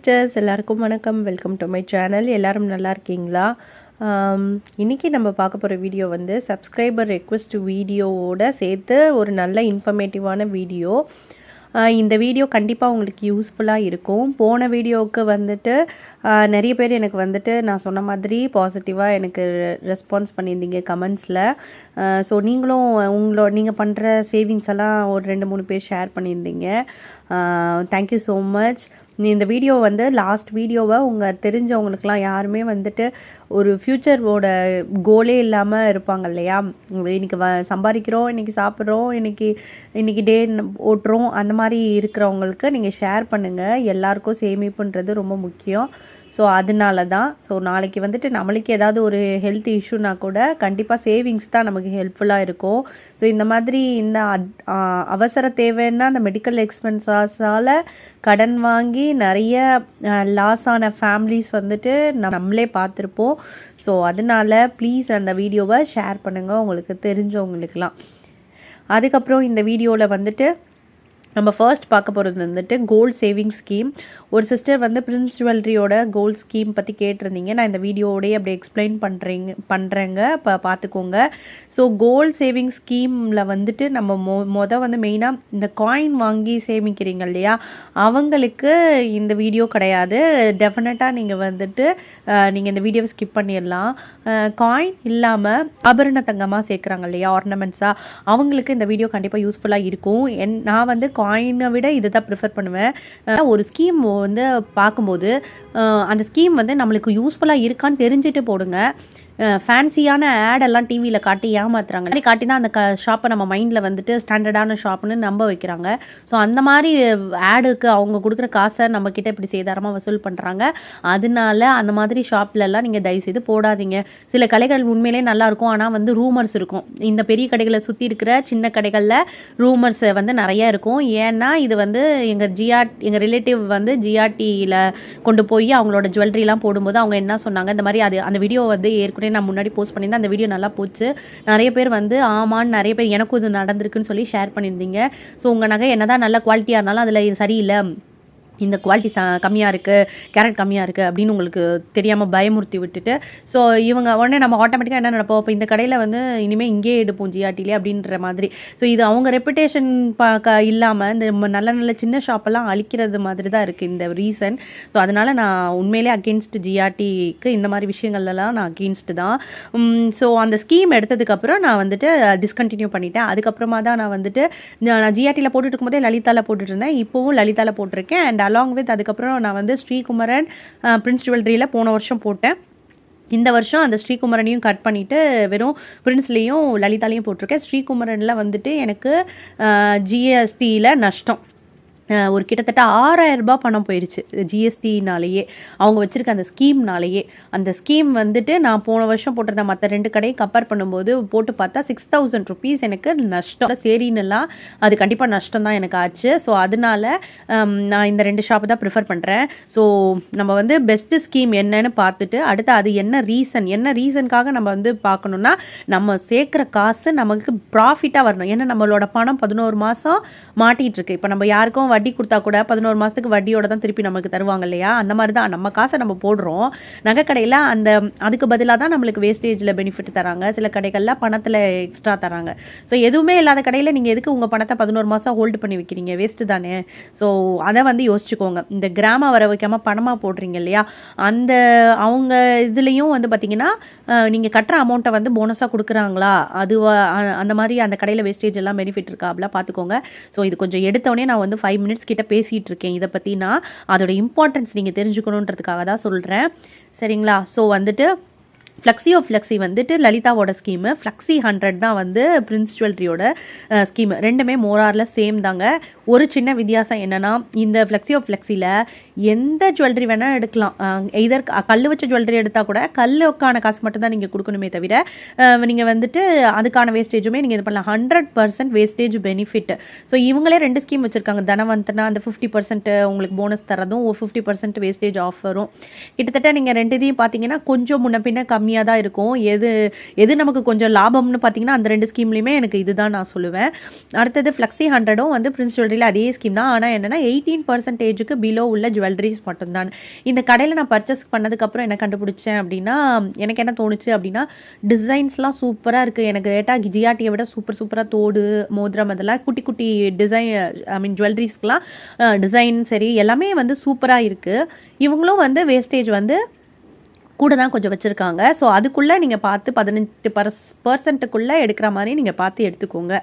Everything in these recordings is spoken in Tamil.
சிஸ்டர்ஸ் எல்லாருக்கும் வணக்கம். வெல்கம் டு மை சேனல் எல்லோரும் நல்லா இருக்கீங்களா? இன்றைக்கி நம்ம பார்க்க போகிற வீடியோ வந்து சப்ஸ்கிரைபர் ரெக்வெஸ்ட் வீடியோவோட சேர்த்து ஒரு நல்ல இன்ஃபர்மேட்டிவான வீடியோ. இந்த வீடியோ கண்டிப்பாக உங்களுக்கு யூஸ்ஃபுல்லாக இருக்கும். போன வீடியோவுக்கு வந்துட்டு நிறைய பேர் எனக்கு வந்துட்டு நான் சொன்ன மாதிரி பாசிட்டிவாக எனக்கு ரெஸ்பான்ஸ் பண்ணியிருந்தீங்க கமெண்ட்ஸில் ஸோ நீங்களும் உங்களோட நீங்கள் பண்ணுற சேவிங்ஸ் எல்லாம் ஒரு ரெண்டு மூணு பேர் ஷேர் பண்ணியிருந்தீங்க. தேங்க்யூ ஸோ மச் நீ இந்த வீடியோ வந்து லாஸ்ட் வீடியோவை உங்கள் தெரிஞ்சவங்களுக்குலாம் யாருமே வந்துட்டு ஒரு ஃப்யூச்சரோட கோலே இல்லாமல் இருப்பாங்க இல்லையா? இன்னைக்கு வ சம்பாதிக்கிறோம் இன்னைக்கு சாப்பிட்றோம் இன்றைக்கி இன்னைக்கு டே ஓட்டுறோம் அந்த மாதிரி இருக்கிறவங்களுக்கு நீங்கள் ஷேர் பண்ணுங்கள் எல்லாருக்கும் சேமிப்புன்றது ரொம்ப முக்கியம். ஸோ அதனால தான் ஸோ நாளைக்கு வந்துட்டு நம்மளுக்கு ஏதாவது ஒரு ஹெல்த் இஷ்யூனா கூட கண்டிப்பாக சேவிங்ஸ் தான் நமக்கு ஹெல்ப்ஃபுல்லாக இருக்கும். ஸோ இந்த மாதிரி இந்த அவசர தேவைன்னா அந்த மெடிக்கல் எக்ஸ்பென்சஸால் கடன் வாங்கி நிறைய லாஸ் ஆன ஃபேமிலிஸ் வந்துட்டு நம்மளே பார்த்துருப்போம். ஸோ அதனால ப்ளீஸ் அந்த வீடியோவை ஷேர் பண்ணுங்கள் உங்களுக்கு தெரிஞ்சவங்களுக்குலாம் அதுக்கப்புறம் இந்த வீடியோவில் வந்துட்டு நம்ம ஃபர்ஸ்ட் பார்க்க போகிறது வந்துட்டு கோல்ட் சேவிங் ஸ்கீம் ஒரு சிஸ்டர் வந்து பிரின்ஸ் ஜுவல்லரியோட கோல்ட் ஸ்கீம் பற்றி கேட்டிருந்தீங்க. நான் இந்த வீடியோவோடய அப்படி எக்ஸ்பிளைன் பண்ணுறீங்க பண்ணுறேங்க இப்போ பார்த்துக்கோங்க. ஸோ கோல்ட் சேவிங் ஸ்கீமில் வந்துட்டு நம்ம மொ மொதல் வந்து மெயினாக இந்த காயின் வாங்கி சேமிக்கிறீங்க இல்லையா? அவங்களுக்கு இந்த வீடியோ கிடையாது. டெஃபினட்டாக நீங்கள் வந்துட்டு நீங்கள் இந்த வீடியோவை ஸ்கிப் பண்ணிடலாம். காயின் இல்லாமல் ஆபரண தங்கமாக சேர்க்குறாங்க இல்லையா? ஆர்னமெண்ட்ஸாக அவங்களுக்கு இந்த வீடியோ கண்டிப்பாக யூஸ்ஃபுல்லாக இருக்கும். என் நான் வந்து காயினை விட இதை தான் ப்ரிஃபர் பண்ணுவேன் ஒரு ஸ்கீம் வந்து பார்க்கும்போது அந்த ஸ்கீம் வந்து நம்மளுக்கு யூஸ்ஃபுல்லாக இருக்கான்னு தெரிஞ்சுட்டு போடுங்க. ஃபேன்சியான ஆடெல்லாம் டிவியில் காட்டி ஏமாத்துறாங்க. மாதிரி காட்டி தான் அந்த க ஷாப்பை நம்ம மைண்டில் வந்துட்டு ஸ்டாண்டர்டான ஷாப்னு நம்ப வைக்கிறாங்க. ஸோ அந்த மாதிரி ஆடுக்கு அவங்க கொடுக்குற காசை நம்ம கிட்ட இப்படி சேதாரமாக வசூல் பண்ணுறாங்க அதனால அந்த மாதிரி ஷாப்லலாம் நீங்கள் தயவுசெய்து போடாதீங்க. சில கடைகள் உண்மையிலே நல்லாயிருக்கும் ஆனால் வந்து ரூமர்ஸ் இருக்கும். இந்த பெரிய கடைகளை சுற்றி இருக்கிற சின்ன கடைகளில் ரூமர்ஸ் வந்து நிறைய இருக்கும். ஏன்னா இது வந்து எங்கள் ஜிஆர் எங்கள் ரிலேட்டிவ் வந்து ஜிஆர்டியில் கொண்டு போய் அவங்களோட ஜுவல்லரிலாம் போடும்போது அவங்க என்ன சொன்னாங்க? இந்த மாதிரி அது அந்த வீடியோ வந்து ஏற்கனவே நான் முன்னாடி போஸ்ட் பண்ணியிருந்தேன். அந்த வீடியோ நல்லா போச்சு. நிறைய பேர் வந்து ஆமான்னு நிறைய பேர் எனக்கும் இது நடந்திருக்குன்னு சொல்லி ஷேர் பண்ணியிருந்தீங்க. ஸோ உங்கள் நகை என்ன தான் நல்ல குவாலிட்டியாக இருந்தாலும் அதில் இது சரியில்லை. இந்த குவாலிட்டி சா கம்மியாக இருக்குது கேரட் கம்மியாக இருக்குது அப்படின்னு உங்களுக்கு தெரியாமல் பயமுறுத்தி விட்டுட்டு ஸோ இவங்க உடனே நம்ம ஆட்டோமேட்டிக்காக என்ன நடப்போம் இப்போ இந்த கடையில் வந்து இனிமேல் இங்கேயே எடுப்போம் ஜிஆர்டிலே அப்படின்ற மாதிரி. ஸோ இது அவங்க ரெப்புடேஷன் பார்க்க இல்லாமல் இந்த ம- நல்ல நல்ல சின்ன ஷாப்பெல்லாம் அழிக்கிறது மாதிரி தான் இருக்குது இந்த ரீசன் ஸோ அதனால் நான் உண்மையிலே அகேன்ஸ்ட் ஜிஆர்டிக்கு இந்த மாதிரி விஷயங்கள்லாம் நான் அகேன்ஸ்ட் தான். ஸோ அந்த ஸ்கீம் எடுத்ததுக்கப்புறம் நான் வந்துட்டு டிஸ்கண்டினியூ பண்ணிட்டேன். அதுக்கப்புறமா தான் நான் வந்துட்டு நான் ஜிஆர்டியில் போட்டுட்டு இருக்கும்போதே லலிதாவில் போட்டுட்டு இருந்தேன். இப்போவும் லலிதாவில் போட்டிருக்கேன். அண்ட் அலாங் வித் அதுக்கப்புறம் நான் வந்து ஸ்ரீகுமரன் பிரின்ஸ் ஜுவல்லரியில் போன வருஷம் போட்டேன். இந்த வருஷம் அந்த ஸ்ரீகுமரனையும் கட் பண்ணிவிட்டு வெறும் பிரின்ஸ்லேயும் லலிதாலையும் போட்டிருக்கேன். ஸ்ரீகுமரனில் வந்துட்டு எனக்கு ஜிஎஸ்டியில் நஷ்டம். ஒரு கிட்டத்தட்ட ஆறாயிரம் ரூபாய் பணம் போயிடுச்சு ஜிஎஸ்டினாலேயே அவங்க வச்சுருக்க அந்த ஸ்கீம்னாலேயே. அந்த ஸ்கீம் வந்துட்டு நான் போன வருஷம் போட்டிருந்த மற்ற ரெண்டு கடையும் கம்பேர் பண்ணும்போது போட்டு பார்த்தா சிக்ஸ் தௌசண்ட் ருபீஸ் எனக்கு நஷ்டம். சரின்னுலாம் அது கண்டிப்பாக நஷ்டம் தான் எனக்கு ஆச்சு. ஸோ அதனால நான் இந்த ரெண்டு ஷாப்பு தான் ப்ரிஃபர் பண்ணுறேன் ஸோ நம்ம வந்து பெஸ்ட்டு ஸ்கீம் என்னன்னு பார்த்துட்டு அடுத்து அது என்ன ரீசன் என்ன ரீசனுக்காக நம்ம வந்து பார்க்கணுன்னா நம்ம சேர்க்குற காசு நமக்கு ப்ராஃபிட்டாக வரணும். ஏன்னா நம்மளோட பணம் பதினோரு மாதம் மாட்டிகிட்டு இருக்கு. இப்போ நம்ம யாருக்கும் வட்டி கொடுத்தா கூட பதினோரு மாதத்துக்கு வட்டியோட தான் திருப்பி நமக்கு தருவாங்க இல்லையா? அந்த மாதிரி தான் நம்ம காசை நம்ம போடுறோம். நகைக்கடையில் அந்த அதுக்கு பதிலாக தான் நம்மளுக்கு வேஸ்டேஜில் பெனிஃபிட் தராங்க. சில கடைகளில் பணத்தில் எக்ஸ்ட்ரா தராங்க. ஸோ எதுவுமே இல்லாத கடையில் நீங்கள் எதுக்கு உங்கள் பணத்தை பதினோரு மாதம் ஹோல்டு பண்ணி வைக்கிறீங்க? வேஸ்ட்டு தானே. ஸோ அதை வந்து யோசிச்சுக்கோங்க. இந்த கிராம வர வைக்காமல் பணமாக போடுறீங்க இல்லையா? அந்த அவங்க இதுலேயும் வந்து பார்த்தீங்கன்னா நீங்கள் கட்டுற அமௌண்ட்டை வந்து போனஸாக கொடுக்குறாங்களா? அது அந்த மாதிரி அந்த கடையில் வேஸ்டேஜ் எல்லாம் பெனிஃபிட் இருக்கா அப்படிலாம் பார்த்துக்கோங்க ஸோ இது கொஞ்சம் எடுத்தோடனே நான் வந்து ஃபைவ் மினிட்ஸ் கிட்ட பேசிகிட்டு இருக்கேன் இதை பற்றி நான் அதோட இம்பார்ட்டன்ஸ் நீங்கள் தெரிஞ்சுக்கணுன்றதுக்காக தான் சொல்கிறேன் சரிங்களா? ஸோ வந்துட்டு ஃப்ளெக்ஸியோ ஃப்ளெக்ஸி வந்துட்டு லலிதாவோட ஸ்கீமு ஃப்ளக்ஸி ஹண்ட்ரட் தான் வந்து பிரின்ஸ் ஜுவல்லரியோட ஸ்கீமு ரெண்டுமே மோராரில் சேம் தாங்க. ஒரு சின்ன வித்தியாசம் என்னன்னா இந்த ஃப்ளெக்ஸி ஆஃப் ஃப்ளக்ஸியில் எந்த ஜுவல்லரி வேணால் எடுக்கலாம். இதர் கல் வச்ச ஜுவல்லரி எடுத்தால் கூட கல்லுக்கான காசு மட்டும் தான் நீங்கள் கொடுக்கணுமே தவிர நீங்கள் வந்துட்டு அதுக்கான வேஸ்டேஜுமே நீங்கள் இது பண்ணலாம். Hundred percent wastage benefit so இவங்களே ரெண்டு ஸ்கீம் வச்சுருக்காங்க. தனவந்தனா அந்த ஃபிஃப்டி பர்சன்ட் உங்களுக்கு போனஸ் தரதும் ஒரு ஃபிஃப்டி பர்சன்ட் வேஸ்டேஜ் ஆஃபரும் கிட்டத்தட்ட நீங்கள் ரெண்டு இதையும் பார்த்தீங்கன்னா கொஞ்சம் முன்ன பின்ன கம்மி கம்மியாக தான் இருக்கும். எது எது நமக்கு கொஞ்சம் லாபம்னு பார்த்தீங்கன்னா அந்த ரெண்டு ஸ்கீம்லேயுமே எனக்கு இதுதான் நான் சொல்லுவேன். அடுத்தது ஃப்ளெக்ஸி ஹண்ட்ரடும் வந்து பிரின்ஸ் ஜுவல்லரியில் அதே ஸ்கீம் தான். ஆனால் என்னென்னா எயிட்டீன் பர்சன்டேஜுக்கு பிலோ உள்ள ஜுவல்லரிஸ் மட்டும்தான். இந்த கடையில் நான் பர்ச்சேஸ் பண்ணதுக்கப்புறம் என்ன கண்டுபிடிச்சேன் அப்படின்னா எனக்கு என்ன தோணுச்சு அப்படின்னா டிசைன்ஸ்லாம் சூப்பராக இருக்குது எனக்கு கேட்டால் ஜிஆர்டியை விட சூப்பர் சூப்பராக தோடு மோதிரம் அதெல்லாம் குட்டி குட்டி டிசைன் ஐ மீன் ஜுவல்லரிஸ்க்கெலாம் டிசைன் சரி எல்லாமே வந்து சூப்பராக இருக்குது இவங்களும் வந்து வேஸ்டேஜ் வந்து கூட தான் கொஞ்சம் வச்சுருக்காங்க. ஸோ அதுக்குள்ளே நீங்கள் பார்த்து பதினெட்டு பர்ஸ் பர்சன்ட்டுக்குள்ளே எடுக்கிற மாதிரி நீங்கள் பார்த்து எடுத்துக்கோங்க.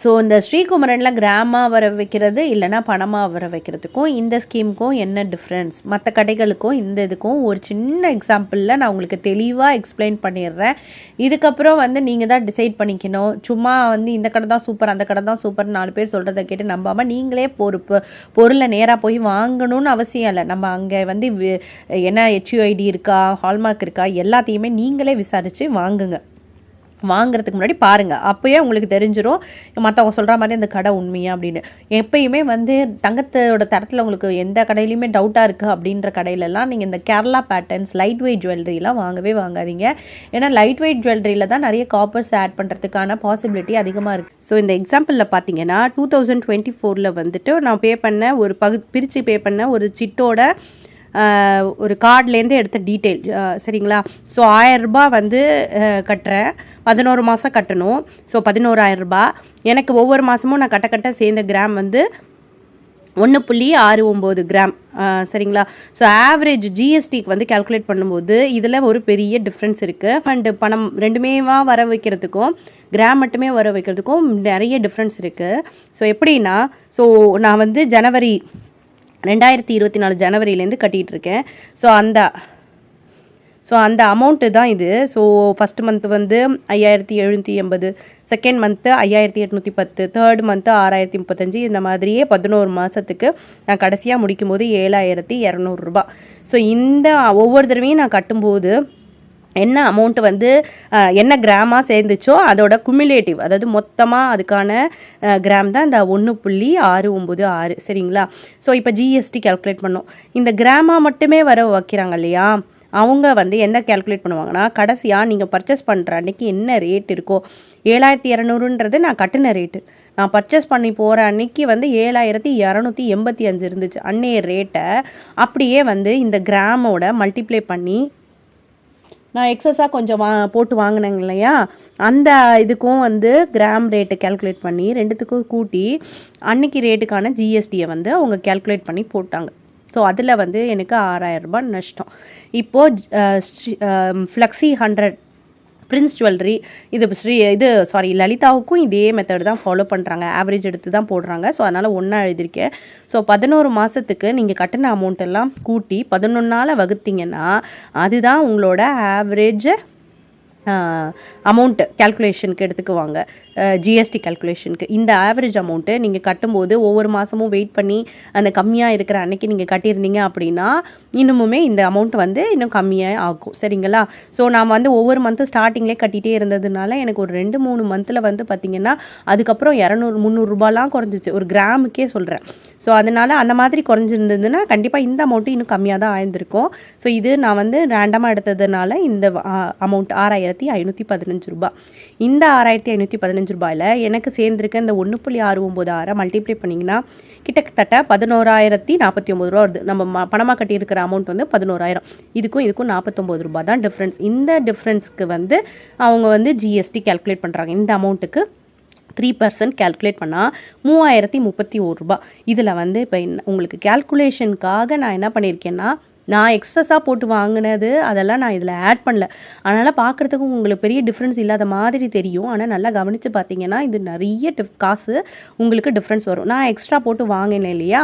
ஸோ இந்த ஸ்ரீகுமரனில் கிராமாக வர வைக்கிறது இல்லைனா பணமாக வர வைக்கிறதுக்கும் இந்த ஸ்கீமுக்கும் என்ன டிஃப்ரென்ஸ் மற்ற கடைகளுக்கும் இந்த இதுக்கும் ஒரு சின்ன எக்ஸாம்பிளில் நான் உங்களுக்கு தெளிவாக எக்ஸ்பிளைன் பண்ணிடுறேன். இதுக்கப்புறம் வந்து நீங்கள் தான் டிசைட் பண்ணிக்கணும். சும்மா வந்து இந்த கடை தான் சூப்பர் அந்த கடை தான் சூப்பர் நாலு பேர் சொல்கிறத கேட்டு நம்பாமல் நீங்களே ஒரு பொருளை நேராக போய் வாங்கணும்னு அவசியம் இல்லை. நம்ம அங்கே வந்து என்ன ஹெச்யூஐடி இருக்கா ஹால்மார்க் இருக்கா எல்லாத்தையுமே நீங்களே விசாரித்து வாங்குங்க. வாங்குறதுக்கு முன்னாடி பாருங்கள் அப்போயே உங்களுக்கு தெரிஞ்சிடும் மற்றவங்க சொல்கிற மாதிரி இந்த கடை உண்மையா அப்படின்னு. எப்பயுமே வந்து தங்கத்தோட தரத்தில் உங்களுக்கு எந்த கடையிலையுமே டவுட்டாக இருக்குது அப்படின்ற கடையிலலாம் நீங்கள் இந்த கேரளா பேட்டர்ன்ஸ் லைட் வெயிட் ஜுவல்லரிலாம் வாங்கவே வாங்காதீங்க. ஏன்னா லைட் வெயிட் ஜுவல்லரியில் தான் நிறைய காப்பர்ஸ் ஆட் பண்ணுறதுக்கான பாசிபிலிட்டி அதிகமாக இருக்குது ஸோ இந்த எக்ஸாம்பிளில் பார்த்தீங்கன்னா டூ தௌசண்ட் டுவெண்ட்டி ஃபோரில் வந்துட்டு நான் பே பண்ண ஒரு பகு பிரித்து பே பண்ண ஒரு சிட்டோட ஒரு கார்ட்லேருந்து எடுத்த டீட்டெயில் சரிங்களா? ஸோ ஆயரரூபா வந்து கட்டுறேன். பதினோரு மாதம் கட்டணும். ஸோ பதினோராயிரரூபா எனக்கு ஒவ்வொரு மாதமும் நான் கட்ட கட்ட சேர்ந்த கிராம் வந்து ஒன்று புள்ளி ஆறு ஒம்பது கிராம். சரிங்களா? ஸோ ஆவரேஜ் ஜிஎஸ்டிக்கு வந்து கால்குலேட் பண்ணும்போது இதில் ஒரு பெரிய டிஃப்ரென்ஸ் இருக்குது அண்டு பணம் ரெண்டுமேவா வர வைக்கிறதுக்கும் கிராம் மட்டுமே வர வைக்கிறதுக்கும் நிறைய டிஃப்ரென்ஸ் இருக்குது ஸோ எப்படின்னா ஸோ நான் வந்து ஜனவரி ரெண்டாயிரத்தி இருபத்தி நாலு ஜனவரியிலேருந்து கட்டிகிட்டு இருக்கேன் ஸோ அந்த ஸோ அந்த அமௌண்ட்டு தான் இது. ஸோ ஃபஸ்ட் மந்த் வந்து ஐயாயிரத்தி எழுநூற்றி எண்பது செகண்ட் மந்த்து ஐயாயிரத்தி எட்நூற்றி பத்து தேர்ட் மந்த்து ஆறாயிரத்தி முப்பத்தஞ்சு இந்த மாதிரியே பதினோரு மாதத்துக்கு நான் கடைசியாக முடிக்கும் போது ஏழாயிரத்தி இரநூறுபா. ஸோ இந்த ஒவ்வொரு தடவையும் நான் கட்டும்போது என்ன அமௌண்ட் வந்து என்ன கிராமாக சேர்ந்துச்சோ அதோட குமிலேட்டிவ் அதாவது மொத்தமாக அதுக்கான கிராம் தான் இந்த ஒன்று புள்ளி ஆறு ஒம்பது ஆறு சரிங்களா? ஸோ இப்போ ஜிஎஸ்டி கேல்குலேட் பண்ணோம். இந்த கிராமாக மட்டுமே வர வைக்கிறாங்க இல்லையா? அவங்க வந்து என்ன கால்குலேட் பண்ணுவாங்கன்னா கடைசியாக நீங்கள் பர்ச்சேஸ் பண்ணுற அன்றைக்கி என்ன ரேட் இருக்கோ ஏழாயிரத்தி இரநூறுன்றது நான் கட்டின ரேட்டு நான் பர்ச்சேஸ் பண்ணி போகிற அன்னைக்கு வந்து ஏழாயிரத்தி இரநூத்தி எண்பத்தி அஞ்சு இருந்துச்சு. அன்னைய ரேட்டை அப்படியே வந்து இந்த கிராமோட மல்டிப்ளை பண்ணி நான் எக்ஸஸாக கொஞ்சம் வா போட்டு வாங்கினேங்க இல்லையா? அந்த இதுக்கும் வந்து கிராம் ரேட்டு கால்குலேட் பண்ணி ரெண்டுத்துக்கும் கூட்டி அன்னைக்கு ரேட்டுக்கான ஜிஎஸ்டியை வந்து அவங்க கேல்குலேட் பண்ணி போட்டாங்க. ஸோ அதில் வந்து எனக்கு ஆறாயிரம் ரூபாய் நஷ்டம். இப்போது ஃப்ளெக்ஸி ஹண்ட்ரட் பிரின்ஸ் ஜுவல்லரி இது ஸ்ரீ இது சாரி லலிதாவுக்கும் இதே மெத்தட் தான் ஃபாலோ பண்ணுறாங்க ஆவரேஜ் எடுத்து தான் போடுறாங்க. ஸோ அதனால் ஒன்றா எழுதியிருக்கேன். ஸோ பதினோரு மாதத்துக்கு நீங்கள் கட்டின அமௌண்ட் எல்லாம் கூட்டி பதினொன்னால் வகுத்தீங்கன்னா அதுதான் உங்களோட ஆவரேஜ் அமௌண்ட்டு கேல்குலேஷனுக்கு எடுத்துக்குவாங்க. ஜிஎஸ்டி கேல்குலேஷனுக்கு இந்த ஆவரேஜ் அமௌண்ட்டு நீங்கள் கட்டும்போது ஒவ்வொரு மாதமும் வெயிட் பண்ணி அந்த கம்மியாக இருக்கிற அன்னைக்கு நீங்கள் கட்டியிருந்தீங்க அப்படின்னா இன்னுமுமே இந்த அமௌண்ட் வந்து இன்னும் கம்மியாக ஆகும். சரிங்களா? ஸோ நான் வந்து ஒவ்வொரு மந்த்து ஸ்டார்டிங்லேயே கட்டிகிட்டே இருந்ததுனால எனக்கு ஒரு ரெண்டு மூணு மந்தில் வந்து பார்த்திங்கன்னா அதுக்கப்புறம் இரநூறு முந்நூறுரூபாலாம் குறைஞ்சிச்சு. ஒரு கிராமுக்கே சொல்கிறேன் ஸோ அதனால் அந்த மாதிரி குறைஞ்சிருந்ததுன்னா கண்டிப்பாக இந்த அமௌண்ட்டு இன்னும் கம்மியாக தான் ஆயிருந்திருக்கும். ஸோ இது நான் வந்து ரேண்டமாக எடுத்ததுனால இந்த அமௌண்ட் ஆறாயிரத்தி ஐநூற்றி பதினஞ்சு ரூபாய். இந்த ஆறாயிரத்தி ஐநூற்றி பதினஞ்சு ரூபாயில் எனக்கு சேர்ந்துருக்க இந்த ஒன்று புள்ளி ஆறு ஒம்பது ஆறை மல்டிப்ளை பண்ணிங்கன்னா கிட்டத்தட்ட பதினோராயிரத்தி நாற்பத்தி ஒம்பது ரூபா வருது. நம்ம பணமாக கட்டியிருக்கிற அமௌண்ட் வந்து பதினோராயிரம். இதுக்கும் இதுக்கும் நாற்பத்தொம்பது ரூபா தான் டிஃப்ரென்ஸ் இந்த டிஃப்ரென்ஸ்க்கு வந்து அவங்க வந்து ஜிஎஸ்டி கேல்குலேட் பண்ணுறாங்க இந்த அமௌண்ட்டுக்கு த்ரீ பர்சன்ட் கேல்குலேட் பண்ணால் மூவாயிரத்தி முப்பத்தி ஒரு ரூபா. இதில் வந்து இப்போ என்ன உங்களுக்கு கேல்குலேஷனுக்காக நான் என்ன பண்ணியிருக்கேன்னா நான் எக்ஸஸாக போட்டு வாங்கினது அதெல்லாம் நான் இதில் ஆட் பண்ணல. அதனால் பார்க்குறதுக்கு உங்களுக்கு பெரிய டிஃப்ரென்ஸ் இல்லாத மாதிரி தெரியும். ஆனால் நல்லா கவனித்து பார்த்தீங்கன்னா இது நிறைய டிஃப் காசு உங்களுக்கு டிஃப்ரென்ஸ் வரும். நான் எக்ஸ்ட்ரா போட்டு வாங்கினேன் இல்லையா?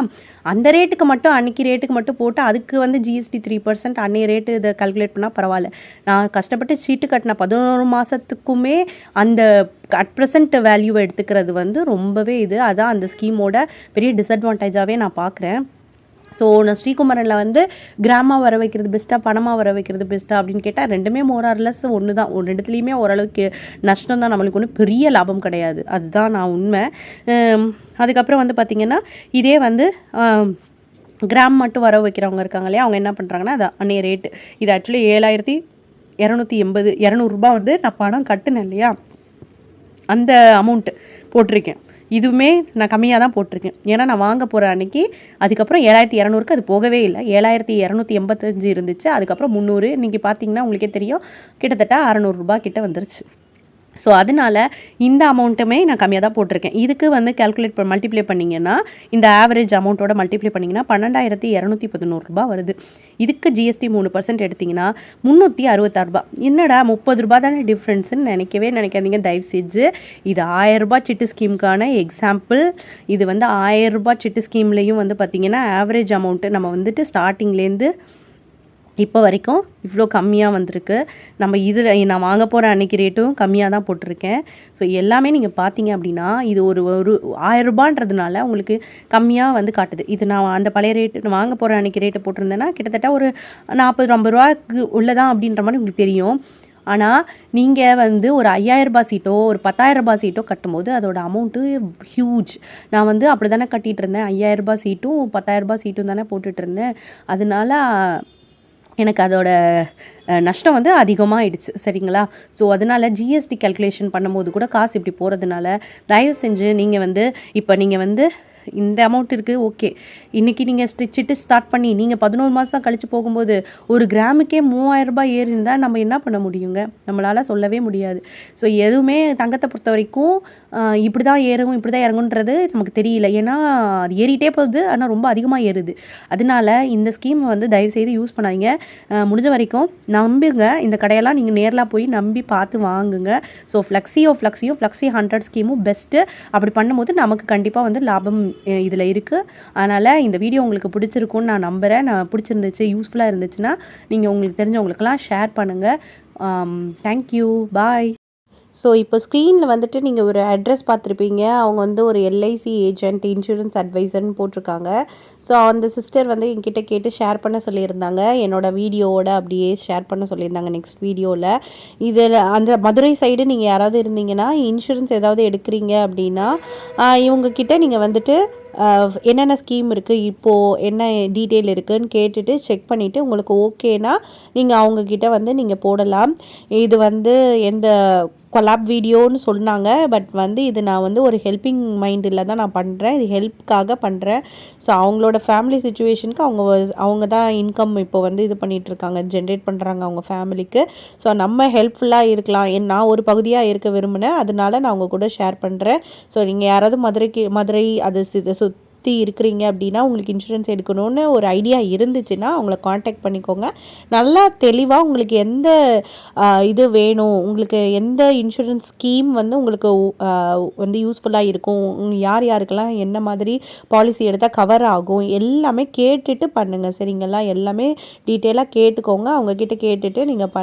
அந்த ரேட்டுக்கு மட்டும் அன்னைக்கு ரேட்டுக்கு மட்டும் போட்டு அதுக்கு வந்து ஜிஎஸ்டி த்ரீ பர்சன்ட் அன்னைய ரேட்டு இதை கல்குலேட் பண்ணால் பரவாயில்ல. நான் கஷ்டப்பட்டு சீட்டு கட்டின பதினோரு மாதத்துக்குமே அந்த அட் ப்ரெசன்ட் வேல்யூவை எடுத்துக்கிறது வந்து ரொம்பவே இது. அதான் அந்த ஸ்கீமோட பெரிய டிஸ்அட்வான்டேஜாகவே நான் பார்க்குறேன் ஸோ நான் ஸ்ரீகுமரனில் வந்து கிராமமாக வர வைக்கிறது பெஸ்ட்டாக பணமாக வர வைக்கிறது பெஸ்ட்டாக அப்படின்னு கேட்டால் ரெண்டுமே மோரார்லஸ் ஒன்று தான் ஒரு இடத்துலையுமே ஓரளவுக்கு நஷ்டம் தான் நம்மளுக்கு ஒன்றும் பெரிய லாபம் கிடையாது. அதுதான் நான் உண்மை. அதுக்கப்புறம் வந்து பார்த்திங்கன்னா இதே வந்து கிராம் மட்டும் வர வைக்கிறவங்க இருக்காங்க இல்லையா அவங்க என்ன பண்ணுறாங்கன்னா அது அன்னைய ரேட்டு இது ஆக்சுவலி ஏழாயிரத்தி இரநூத்தி எண்பது இரநூறுபா வந்து நான் பணம் கட்டுனேன் இல்லையா அந்த அமௌண்ட்டு போட்டிருக்கேன். இதுவுமே நான் கம்மியாக தான் போட்டிருக்கேன். ஏன்னா நான் வாங்க போகிற அன்னைக்கு அதுக்கப்புறம் ஏழாயிரத்தி இரநூறுக்கு அது போகவே இல்லை. ஏழாயிரத்தி இரநூத்தி எண்பத்தஞ்சு இருந்துச்சு. அதுக்கப்புறம் முந்நூறு. இன்றைக்கி பார்த்தீங்கன்னா உங்களுக்கே தெரியும். கிட்டத்தட்ட அறநூறுரூபா கிட்ட வந்துருச்சு. ஸோ அதனால இந்த அமௌண்ட்டுமே நான் கம்மியாக தான் போட்டிருக்கேன். இதுக்கு வந்து கால்குலேட் பண்ண மல்டிப்ளை பண்ணிங்கன்னா இந்த ஆவரேஜ் அமௌண்ட்டோட மல்டிப்ளை பண்ணிங்கன்னா பன்னெண்டாயிரத்தி இரநூத்தி பதினோருபா வருது. இதுக்கு ஜிஎஸ்டி மூணு பர்சன்ட் எடுத்திங்கன்னா முந்நூற்றி அறுபத்தாறு ரூபாய். என்னடா முப்பது ரூபா தானே டிஃப்ரென்ஸ்னு நினைக்கவே நினைக்காதீங்க. தயவு செஞ்சு இது ஆயரூபா சிட்டு ஸ்கீமுக்கான எக்ஸாம்பிள் இது வந்து ஆயரூபா சிட்டு ஸ்கீம்லேயும் வந்து பார்த்திங்கன்னா ஆவரேஜ் அமௌண்ட்டு நம்ம வந்துட்டு ஸ்டார்டிங்லேருந்து இப்போ வரைக்கும் இவ்வளோ கம்மியாக வந்திருக்கு. நம்ம இதில் நான் வாங்க போகிற அன்னைக்கு ரேட்டும் கம்மியாக தான் போட்டிருக்கேன். ஸோ எல்லாமே நீங்கள் பார்த்தீங்க அப்படின்னா இது ஒரு ஒரு ஆயிரம் ரூபான்றதுனால உங்களுக்கு கம்மியாக வந்து காட்டுது. இது நான் அந்த பழைய ரேட்டு வாங்க போகிற அன்றைக்கி ரேட்டு போட்டிருந்தேன்னா கிட்டத்தட்ட ஒரு நாற்பது ஐம்பது ரூபாய்க்கு உள்ளதான் அப்படின்ற மாதிரி உங்களுக்கு தெரியும். ஆனால் நீங்கள் வந்து ஒரு ஐயாயிரம் ரூபாய் சீட்டோ ஒரு பத்தாயிரம் ரூபாய் சீட்டோ கட்டும்போது அதோட அமௌண்ட்டு ஹியூஜ் நான் வந்து அப்படி தானே கட்டிகிட்டு இருந்தேன். ஐயாயிரம் ரூபாய் சீட்டும் பத்தாயிரம் ரூபாய் சீட்டும் தானே போட்டுட்ருந்தேன் அதனால எனக்கு அதோட நஷ்டம் வந்து அதிகமாகிடுச்சு சரிங்களா? ஸோ அதனால ஜிஎஸ்டி கல்குலேஷன் பண்ணும்போது கூட காசு இப்படி போகிறதுனால தயவு செஞ்சு நீங்கள் வந்து இப்போ நீங்கள் வந்து இந்த அமௌண்ட் இருக்குது ஓகே இன்றைக்கி நீங்கள் ஸ்டிச்சிட்டு ஸ்டார்ட் பண்ணி நீங்கள் பதினோரு மாதம் கழித்து போகும்போது ஒரு கிராமுக்கே மூவாயிரரூபா ரூபாய் ஏறி இருந்தால் நம்ம என்ன பண்ண முடியுங்க? நம்மளால் சொல்லவே முடியாது. ஸோ எதுவுமே தங்கத்தை பொறுத்த வரைக்கும் இப்படி தான் ஏறும் இப்படி தான் இறங்குன்றது நமக்கு தெரியல. ஏன்னா அது ஏறிட்டே போகுது ஆனால் ரொம்ப அதிகமாக ஏறுது. அதனால இந்த ஸ்கீம் வந்து தயவுசெய்து யூஸ் பண்ணாதீங்க. முடிஞ்ச வரைக்கும் நம்புங்க. இந்த கடையெல்லாம் நீங்கள் நேரில் போய் நம்பி பார்த்து வாங்குங்க. ஸோ ஃப்ளக்ஸியோ ஃப்ளக்ஸியும் ஃப்ளெக்ஸி ஹண்ட்ரட் ஸ்கீமும் பெஸ்ட்டு அப்படி பண்ணும்போது நமக்கு கண்டிப்பாக வந்து லாபம் இதில் இருக்குது அதனால் இந்த வீடியோ உங்களுக்கு பிடிச்சிருக்கும்னு நான் நம்புகிறேன் நான் பிடிச்சிருந்துச்சு யூஸ்ஃபுல்லாக இருந்துச்சுன்னா நீங்கள் உங்களுக்கு தெரிஞ்சவங்களுக்கெல்லாம் ஷேர் பண்ணுங்கள் தேங்க்யூ பாய் ஸோ இப்போ ஸ்க்ரீனில் வந்துட்டு நீங்கள் ஒரு அட்ரஸ் பார்த்துருப்பீங்க. அவங்க வந்து ஒரு எல்ஐசி ஏஜென்ட் இன்சூரன்ஸ் அட்வைசர்னு போட்டிருக்காங்க. ஸோ அந்த சிஸ்டர் வந்து என்கிட்ட கேட்டு ஷேர் பண்ண சொல்லியிருந்தாங்க. என்னோடய வீடியோவோட அப்படியே ஷேர் பண்ண சொல்லியிருந்தாங்க நெக்ஸ்ட் வீடியோவில் இதில் அந்த மதுரை சைடு நீங்கள் யாராவது இருந்தீங்கன்னா இன்சூரன்ஸ் ஏதாவது எடுக்கிறீங்க அப்படின்னா இவங்கக்கிட்ட நீங்கள் வந்துட்டு என்னென்ன ஸ்கீம் இருக்குது இப்போது என்ன டீட்டெயில் இருக்குதுன்னு கேட்டுட்டு செக் பண்ணிவிட்டு உங்களுக்கு ஓகேனா நீங்கள் அவங்கக்கிட்ட வந்து நீங்கள் போடலாம். இது வந்து எந்த கொலாப் வீடியோன்னு சொன்னாங்க பட் வந்து இது நான் வந்து ஒரு ஹெல்பிங் மைண்டில் தான் நான் பண்ணுறேன் இது ஹெல்ப்காக பண்ணுறேன் ஸோ அவங்களோட ஃபேமிலி சுச்சுவேஷனுக்கு அவங்க வ- அவங்க தான் இன்கம் இப்போ வந்து இது பண்ணிகிட்ருக்காங்க இருக்காங்க ஜென்ரேட் பண்ணுறாங்க அவங்க ஃபேமிலிக்கு ஸோ நம்ம ஹெல்ப்ஃபுல்லாக இருக்கலாம். என் நான் ஒரு பகுதியாக இருக்க விரும்பினேன். அதனால நான் அவங்க கூட ஷேர் பண்ணுறேன் ஸோ நீங்கள் யாராவது மதுரைக்கு மதுரை அது சி- சுற்றி இருக்கிறீங்க அப்படின்னா உங்களுக்கு இன்சூரன்ஸ் எடுக்கணும்னு ஒரு ஐடியா இருந்துச்சுன்னா அவங்கள காண்டாக்ட் பண்ணிக்கோங்க. நல்லா தெளிவாக உங்களுக்கு எந்த இது வேணும் உங்களுக்கு எந்த இன்சூரன்ஸ் ஸ்கீம் வந்து உங்களுக்கு வந்து யூஸ்ஃபுல்லாக இருக்கும் யார் யாருக்கெல்லாம் என்ன மாதிரி பாலிசி எடுத்தால் கவர் ஆகும் எல்லாமே கேட்டுட்டு பண்ணுங்கள் சரிங்களா? எல்லாமே டீட்டெயிலாக கேட்டுக்கோங்க. அவங்கக்கிட்ட கேட்டுட்டு நீங்கள் பண்ண